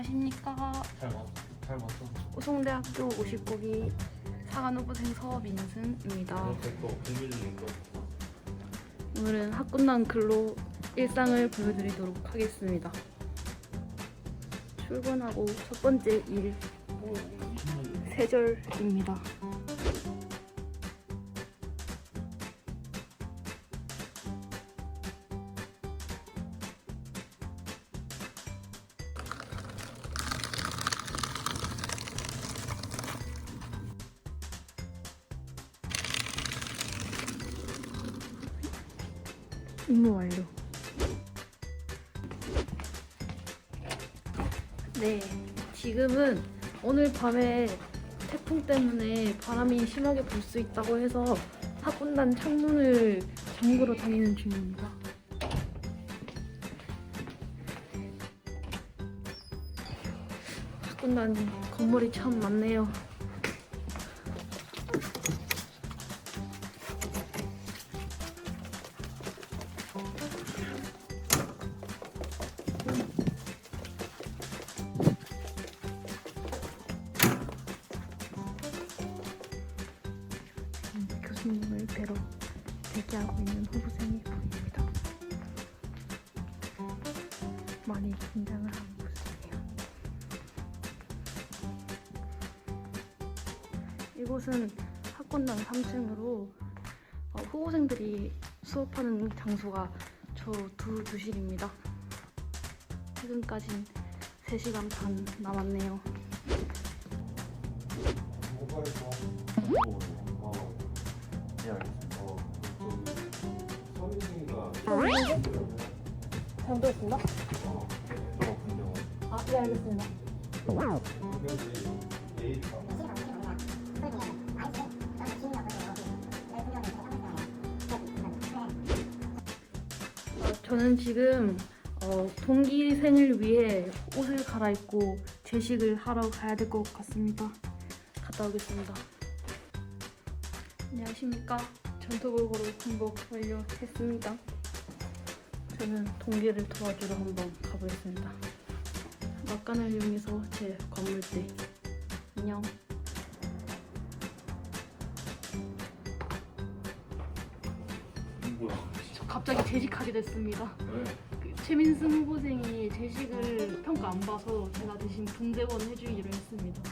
안녕하십니까. 잘 맞, 잘 맞죠? 우송대학교 59기 사관후보생. 이렇게 또 거. 오늘은 학군단 근로 일상을 보여드리도록 하겠습니다. 출근하고 첫 번째 일 세절입니다. 임무 완료. 네, 지금은 오늘 밤에 태풍 때문에 바람이 심하게 불 수 있다고 해서 학군단 창문을 잠그러 다니는 중입니다. 학군단 건물이 참 많네요. 음, 교수님을 뵈러 대기하고 있는 후보생이 보입니다. 많이 긴장을 하고 있네요. 이곳은 학군단 3층으로 어, 후보생들이 수업하는 장소가 저두 교실입니다. 퇴근까진 3시간 반 남았네요. 알겠습니다. 서민이가 잘못했습니다. 어, 저거 분명 아, 네, 알겠습니다. 어, 저는 지금 어, 동기생을 위해 옷을 갈아입고 제식을 하러 가야 될 것 같습니다. 갔다 오겠습니다. 안녕하십니까. 전투골고루 군복 완료했습니다. 저는 동기를 도와주러 한번 가보겠습니다. 막간을 이용해서 제 건물대. 안녕. 뭐야? 저 갑자기 재직하게 됐습니다. 왜? 그 최민승 후보생이 제식을 평가 안 봐서 제가 대신 분대원 해주기로 했습니다.